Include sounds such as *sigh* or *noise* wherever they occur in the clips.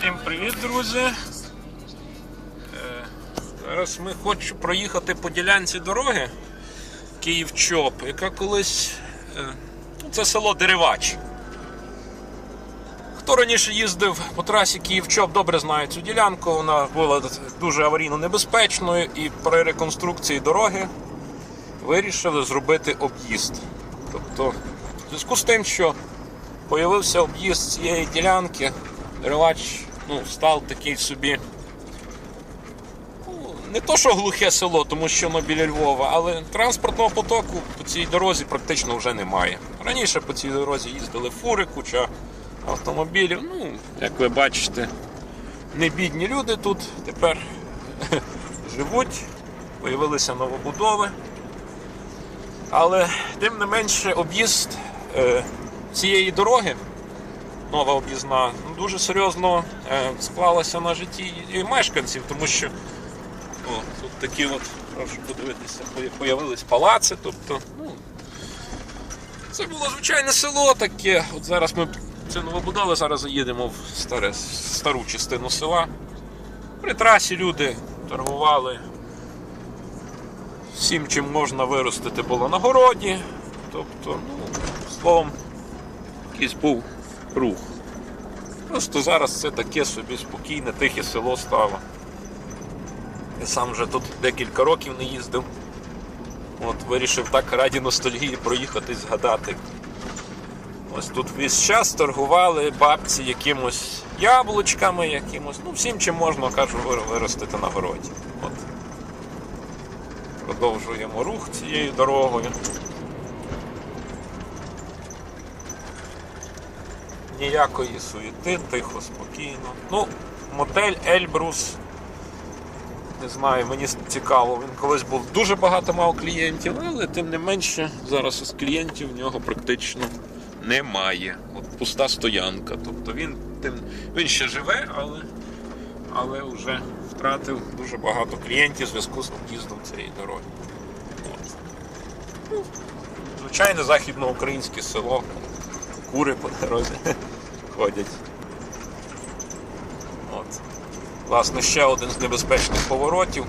Всім привіт, друзі. Е, Зараз ми хочемо проїхати по ділянці дороги Київ-Чоп, яка колись. е, ну, Це село Деревач. Хто раніше їздив по трасі Київ-Чоп, добре знає цю ділянку. Вона була дуже аварійно небезпечною і при реконструкції дороги вирішили зробити об'їзд. Тобто, в зв'язку з тим, що Появився об'їзд цієї ділянки. Деревач ну, став такий собі. ну, Не то, що глухе село, тому що воно біля Львова, але транспортного потоку по цій дорозі практично вже немає. Раніше по цій дорозі їздили фури, куча автомобілів. Ну, як ви бачите, не бідні люди тут тепер *laughs* живуть, появилися новобудови. Але тим не менше об'їзд е, цієї дороги, нова об'їзна, ну, дуже серйозно е, склалася на житті і мешканців, тому що о, тут такі от, прошу подивитися, появились палаци. Тобто, ну, це було звичайне село таке. От зараз ми це новобудови, зараз заїдемо в старе, стару частину села. При трасі люди торгували всім, чим можна виростити, було на городі. Тобто, ну, словом, якийсь був рух. Просто зараз це таке собі спокійне, тихе село стало. Я сам вже тут декілька років не їздив. От вирішив так раді ностальгії проїхати згадати. Ось тут весь час торгували бабці якимось яблучками, якимось, ну всім чим можна, кажу, виростити на городі. От. Продовжуємо рух цією дорогою. Ніякої суєти, тихо, спокійно. Ну, мотель Ельбрус. Не знаю, мені цікаво. Він колись був дуже багато мав клієнтів, але тим не менше, зараз із клієнтів в нього практично немає. От пуста стоянка. Тобто він, тим, він ще живе, але, але вже втратив дуже багато клієнтів в зв'язку з об'їздом цієї дороги. От. Ну, Звичайне західноукраїнське село. Кури по дорозі ходять. От. Власне, ще один з небезпечних поворотів.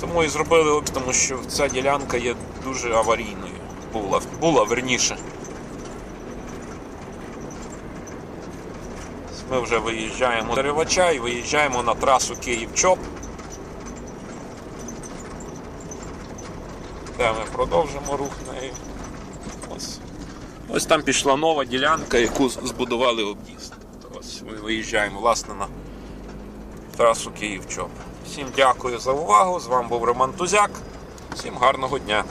Тому і зробили об'їзд, тому що ця ділянка є дуже аварійною. Була, була верніше. Ми вже виїжджаємо з Деревача і виїжджаємо на трасу Київ-Чоп. Де ми продовжимо рух нею. Ось. Ось там пішла нова ділянка, яку збудували об'їзд. Ось ми виїжджаємо власне на трасу Київ-Чоп. Всім дякую за увагу. З вами був Роман Тузяк. Всім гарного дня.